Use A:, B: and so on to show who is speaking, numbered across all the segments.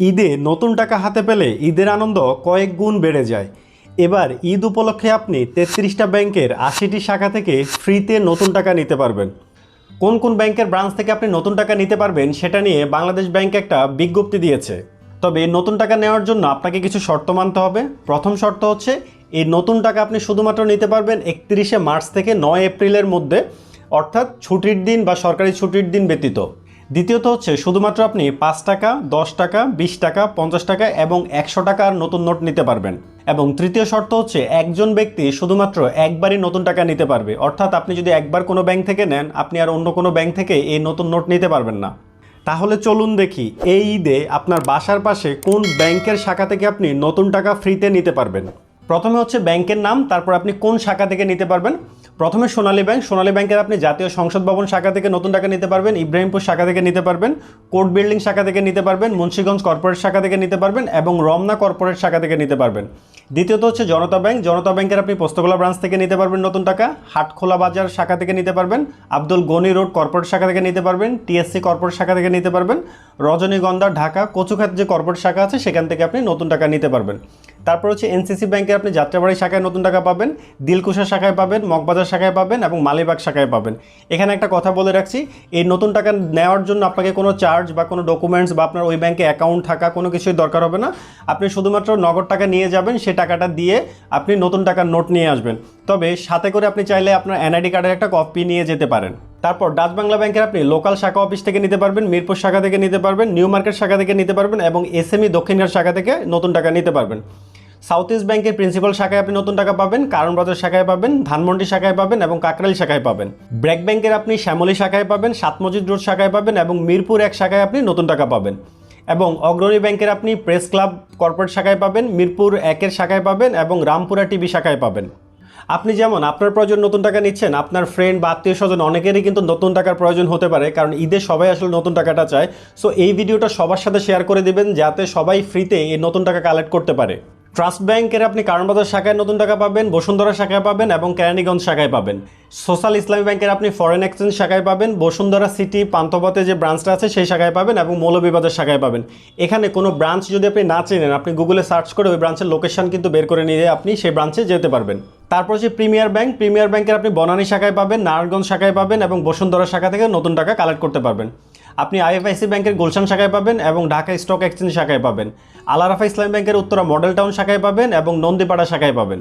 A: ঈদে নতুন টাকা হাতে পেলে ঈদের আনন্দ কয়েক গুণ বেড়ে যায়। এবার ঈদ উপলক্ষে আপনি তেত্রিশটা ব্যাংকের আশিটি শাখা থেকে ফ্রিতে নতুন টাকা নিতে পারবেন। কোন কোন ব্যাংকের ব্রাঞ্চ থেকে আপনি নতুন টাকা নিতে পারবেন সেটা নিয়ে বাংলাদেশ ব্যাংক একটা বিজ্ঞপ্তি দিয়েছে। তবে নতুন টাকা নেওয়ার জন্য আপনাকে কিছু শর্ত মানতে হবে। প্রথম শর্ত হচ্ছে, এই নতুন টাকা আপনি শুধুমাত্র নিতে পারবেন একত্রিশে মার্চ থেকে নয় এপ্রিলের মধ্যে, অর্থাৎ ছুটির দিন বা সরকারি ছুটির দিন ব্যতীত। দ্বিতীয়ত হচ্ছে, শুধুমাত্র আপনি পাঁচ টাকা, দশ টাকা, বিশ টাকা, পঞ্চাশ টাকা এবং একশো টাকার নতুন নোট নিতে পারবেন। এবং তৃতীয় শর্ত হচ্ছে, একজন ব্যক্তি শুধুমাত্র একবারই নতুন টাকা নিতে পারবে। অর্থাৎ আপনি যদি একবার কোনো ব্যাংক থেকে নেন, আপনি আর অন্য কোনো ব্যাংক থেকে এই নতুন নোট নিতে পারবেন না। তাহলে চলুন দেখি, এই ঈদে আপনার বাসার পাশে কোন ব্যাংকের শাখা থেকে আপনি নতুন টাকা ফ্রিতে নিতে পারবেন? প্রথমে হচ্ছে ব্যাংকের নাম, তারপর আপনি কোন শাখা থেকে নিতে পারবেন? প্রথমে সোনালী ব্যাংক। সোনালী ব্যাংকের আপনি জাতীয় সংসদ ভবন শাখা থেকে নতুন টাকা নিতে পারবেন, ইব্রাহিমপুর শাখা থেকে নিতে পারবেন, কোর্ট বিল্ডিং শাখা থেকে নিতে পারবেন, মুন্সিগঞ্জ কর্পোরেট শাখা থেকে নিতে পারবেন এবং রমনা কর্পোরেট শাখা থেকে নিতে পারবেন। দ্বিতীয়ত হচ্ছে জনতা ব্যাংক। জনতা ব্যাংকের আপনি পোস্তগোলা ব্রাঞ্চ থেকে নিতে পারবেন নতুন টাকা। হাটখোলা বাজার শাখা থেকে নিতে পারবেন, আব্দুল গনি রোড কর্পোরেট শাখা থেকে নিতে পারবেন, টিএসসি কর্পোরেট শাখা থেকে নিতে পারবেন। রজনীগন্ধা, ঢাকা কচুখাত যে কর্পোরেট শাখা আছে, সেখান থেকে আপনি নতুন টাকা নিতে পারবেন। তারপর হচ্ছে এনসিসি ব্যাংকে আপনি যাত্রাবাড়ি শাখায় নতুন টাকা পাবেন, দিলকুশা শাখায় পাবেন, মগবাজার শাখায় পাবেন এবং মালিবাগ শাখায় পাবেন। এখানে একটা কথা বলে রাখছি, এই নতুন টাকা নেওয়ার জন্য আপনাকে কোনো চার্জ বা কোনো ডকুমেন্টস বা আপনার ওই ব্যাংকে অ্যাকাউন্ট থাকা কোনো কিছুই দরকার হবে না। আপনি শুধুমাত্র নগদ টাকা নিয়ে যাবেন, সে টাকাটা দিয়ে আপনি নতুন টাকার নোট নিয়ে আসবেন। তবে সাথে করে আপনি চাইলে আপনার এনআইডি কার্ডের একটা কপি নিয়ে যেতে পারেন। তারপর ডাচ বাংলা ব্যাংকের আপনি লোকাল শাখা অফিস থেকে নিতে পারবেন, মিরপুর শাখা থেকে নিতে পারবেন, নিউ মার্কেট শাখা থেকে নিতে পারবেন এবং এসএমই দক্ষিণঘাট শাখা থেকে নতুন টাকা নিতে পারবেন। সাউথ ইস্ট ব্যাংকের প্রিন্সিপাল শাখায় আপনি নতুন টাকা পাবেন, কারণ বাজার শাখায় পাবেন, ধানমন্ডি শাখায় পাবেন এবং কাকরাইল শাখায় পাবেন। ব্র্যাক ব্যাংকের আপনি শ্যামলী শাখায় পাবেন সাতমজিদ রোড শাখায় পাবেন এবং মিরপুর এক শাখায় আপনি নতুন টাকা পাবেন। এবং অগ্রণী ব্যাংকের আপনি প্রেস ক্লাব কর্পোরেট শাখায় পাবেন, মিরপুর একের শাখায় পাবেন এবং রামপুরা টিভি শাখায় পাবেন। আপনি যেমন আপনার প্রয়োজন নতুন টাকা নিচ্ছেন, আপনার ফ্রেন্ড বা আত্মীয় স্বজন অনেকেরই কিন্তু নতুন টাকার প্রয়োজন হতে পারে, কারণ ঈদে সবাই আসলে নতুন টাকাটা চায়। সো এই ভিডিওটা সবার সাথে শেয়ার করে দিবেন, যাতে সবাই ফ্রিতে এই নতুন টাকা কালেক্ট করতে পারে। ট্রাস্ট ব্যাংকের আপনি কারণবাজার শাখায় নতুন টাকা পাবেন, বসুন্ধরা শাখায় পাবেন এবং কেরানীগঞ্জ শাখায় পাবেন। সোশ্যাল ইসলামী ব্যাংকের আপনি ফরেন এক্সচেঞ্জ শাখায় পাবেন, বসুন্ধরা সিটি পান্থপথে যে ব্রাঞ্চটা আছে সেই শাখায় পাবেন এবং মৌলভীবাজার শাখায় পাবেন। এখানে কোনো ব্রাঞ্চ যদি আপনি না চেনেন, আপনি গুগলে সার্চ করে ওই ব্রাঞ্চের লোকেশান কিন্তু বের করে নিয়ে আপনি সেই ব্রাঞ্চে যেতে পারবেন। তারপর যে প্রিমিয়ার ব্যাংক প্রিমিয়ার ব্যাংকের আপনি বনানী শাখায় পাবেন, নারায়ণগঞ্জ শাখায় পাবেন এবং বসুন্ধরা শাখা থেকে নতুন টাকা কালেক্ট করতে পারবেন। আপনি আইএফআইসি ব্যাংকের গুলশান শাখায় পাবেন এবং ঢাকা স্টক এক্সচেঞ্জ শাখায় পাবেন। আলারাফা ইসলাম ব্যাংকের উত্তরা মডেল টাউন শাখায় পাবেন এবং নন্দীপাড়া শাখায় পাবেন।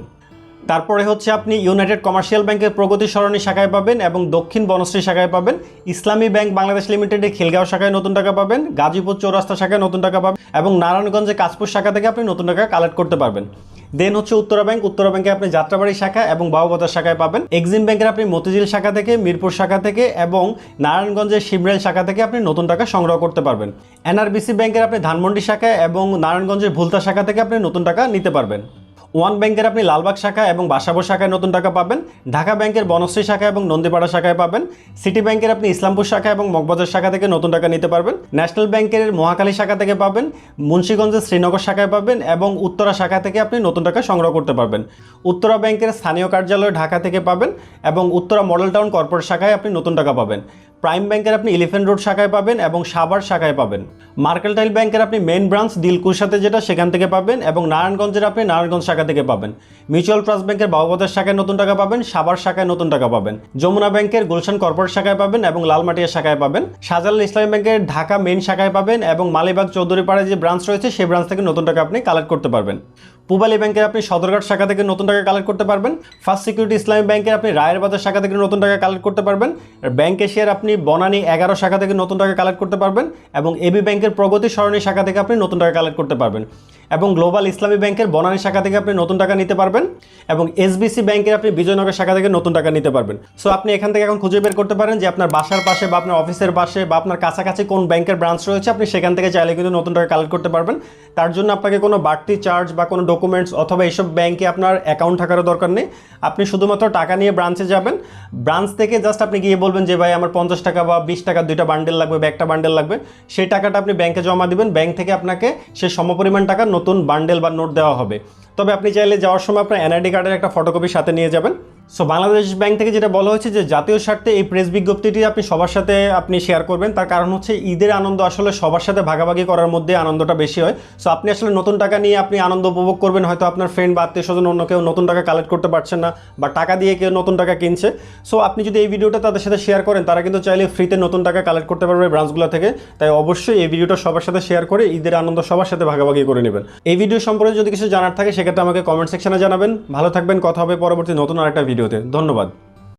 A: তারপরে হচ্ছে আপনি ইউনাইটেড কমার্শিয়াল ব্যাংকের প্রগতি সরণী শাখায় পাবেন এবং দক্ষিণ বনশ্রী শাখায় পাবেন। ইসলামী ব্যাংক বাংলাদেশ লিমিটেডের খিলগাঁও শাখায় নতুন টাকা পাবেন। গাজীপুর চৌরাস্তা শাখায় নতুন টাকা পাবেন এবং নারায়ণগঞ্জে কাশপুর শাখা থেকে আপনি নতুন টাকা কালেক্ট করতে পারবেন। দেন হচ্ছে উত্তরা ব্যাংক উত্তরা ব্যাংকে আপনি যাত্রাবাড়ি শাখা এবং বাবুবাজার শাখায় পাবেন। এক্সিম ব্যাংকের আপনি মতিঝিল শাখা থেকে, মিরপুর শাখা থেকে এবং নারায়ণগঞ্জের শিবরাইল শাখা থেকে আপনি নতুন টাকা সংগ্রহ করতে পারবেন। এনআরবিসি ব্যাংকের আপনি ধানমন্ডি শাখা এবং নারায়ণগঞ্জের ভুলতা শাখা থেকে আপনি নতুন টাকা নিতে পারবেন। ওয়ান ব্যাংকের আপনি লালবাগ শাখা এবং বাসাবো শাখায় নতুন টাকা পাবেন, ঢাকা ব্যাংকের বনশ্রী শাখা এবং নন্দীপাড়া শাখায় পাবেন, সিটি ব্যাংকের আপনি ইসলামপুর শাখা এবং মগবাজার শাখা থেকে নতুন টাকা নিতে পারবেন, ন্যাশনাল ব্যাংকের মহাকালী শাখা থেকে পাবেন, মুন্সীগঞ্জের শ্রীনগর শাখায় পাবেন এবং উত্তরা শাখা থেকে আপনি নতুন টাকা সংগ্রহ করতে পারবেন। উত্তরা ব্যাংকের স্থানীয় কার্যালয় ঢাকা থেকে পাবেন এবং উত্তরা মডেল টাউন কর্পোরেট শাখায় আপনি নতুন টাকা পাবেন। প্রাইম ব্যাংকের আপনি ইলিফেন্ট রোড শাখায় পাবেন এবং সাভার শাখায় পাবেন। মার্কেলটাইল ব্যাংকের আপনি মেন ব্রাঞ্চ দিলকুশাতে যেটা সেখান থেকে পাবেন এবং নারায়ণগঞ্জের আপনি নারায়ণগঞ্জ শাখা থেকে পাবেন। মিউচুয়াল ট্রাস্ট ব্যাংকের বাবুবাজার শাখায় নতুন টাকা পাবেন সাভার শাখায় নতুন টাকা পাবেন। যমুনা ব্যাংকের গুলশান কর্পোরেট শাখায় পাবেন এবং লালমাটিয়া শাখায় পাবেন। শাহজালাল ইসলামী ব্যাংকের ঢাকা মেন শাখায় পাবেন এবং মালিবাগ চৌধুরীপাড়ায় যে ব্রাঞ্চ রয়েছে সেই ব্রাঞ্চ থেকে নতুন টাকা আপনি কালেক্ট করতে পারবেন। পুবালি ব্যাংকের আপনি সদরঘাট শাখা থেকে নতুন টাকা কালেক্ট করতে পারবেন। ফার্স্ট সিকিউরিটি ইসলামী ব্যাংকের আপনি রায়ের বাজার শাখা থেকে নতুন টাকা কালেক্ট করতে পারবেন। ব্যাংক এশিয়ার আপনি বনানী এগারো শাখা থেকে নতুন টাকা কালেক্ট করতে পারবেন এবং এবি ব্যাংকের প্রগতি সরণী শাখা থেকে আপনি নতুন টাকা কালেক্ট করতে পারবেন। এবং গ্লোবাল ইসলামী ব্যাংকের বনানী শাখা থেকে আপনি নতুন টাকা নিতে পারবেন এবং এসবিসি ব্যাংকের আপনি বিজয়নগর শাখা থেকে নতুন টাকা নিতে পারবেন। সো আপনি এখান থেকে এখন খুঁজে বের করতে পারেন যে আপনার বাসার পাশে বা আপনার অফিসের পাশে বা আপনার কাছাকাছি কোন ব্যাংকের ব্রাঞ্চ রয়েছে, আপনি সেখান থেকে চাইলে কিন্তু নতুন টাকা কালেক্ট করতে পারবেন। তার জন্য আপনাকে কোনো বাড়তি চার্জ বা কোনো ডকুমেন্টস অথবা এইসব ব্যাংকে আপনার অ্যাকাউন্ট থাকারও দরকার নেই। আপনি শুধুমাত্র টাকা নিয়ে ব্রাঞ্চে যাবেন। ব্রাঞ্চ থেকে জাস্ট আপনি গিয়ে বলবেন যে, ভাই, আমার পঞ্চাশ টাকা বা বিশ টাকা দুইটা বান্ডেল লাগবে বা একটা বান্ডেল লাগবে। সেই টাকাটা আপনি ব্যাংকে জমা দিবেন। ব্যাংক থেকে আপনাকে সেই সমপরিমাণ টাকা নতুন বান্ডেল বা নোট দেওয়া হবে। তবে আপনি চাইলে যাওয়ার সময় আপনার এনআইডি কার্ডের একটা ফটোকপি সাথে নিয়ে যাবেন। সো বাংলাদেশ ব্যাংক থেকে যেটা বলা হয়েছে যে জাতীয় স্বার্থে এই প্রেস বিজ্ঞপ্তিটি আপনি সবার সাথে আপনি শেয়ার করবেন। তার কারণ হচ্ছে ঈদের আনন্দ আসলে সবার সাথে ভাগাভাগি করার মধ্যে আনন্দটা বেশি হয়। সো আপনি আসলে নতুন টাকা নিয়ে আপনি আনন্দ উপভোগ করবেন। হয়তো আপনার ফ্রেন্ড বা আত্মীয় স্বজন অন্য কেউ নতুন টাকা কালেক্ট করতে পারছেন না বা টাকা দিয়ে কেউ নতুন টাকা কিনছে। সো আপনি যদি এই ভিডিওটা তাদের সাথে শেয়ার করেন, তারা কিন্তু চাইলে ফ্রিতে নতুন টাকা কালেক্ট করতে পারবে ব্রাঞ্চগুলো থেকে। তাই অবশ্যই এই ভিডিওটা সবার সাথে শেয়ার করে ঈদের আনন্দ সবার সাথে ভাগাভাগি করে নেবেন। এই ভিডিও সম্পর্কে যদি কিছু জানার থাকে, সেক্ষেত্রে আমাকে কমেন্ট সেকশনে জানাবেন। ভালো থাকবেন, কথা হবে পরবর্তী নতুন আরেকটা ভিডিওতে। ধন্যবাদ।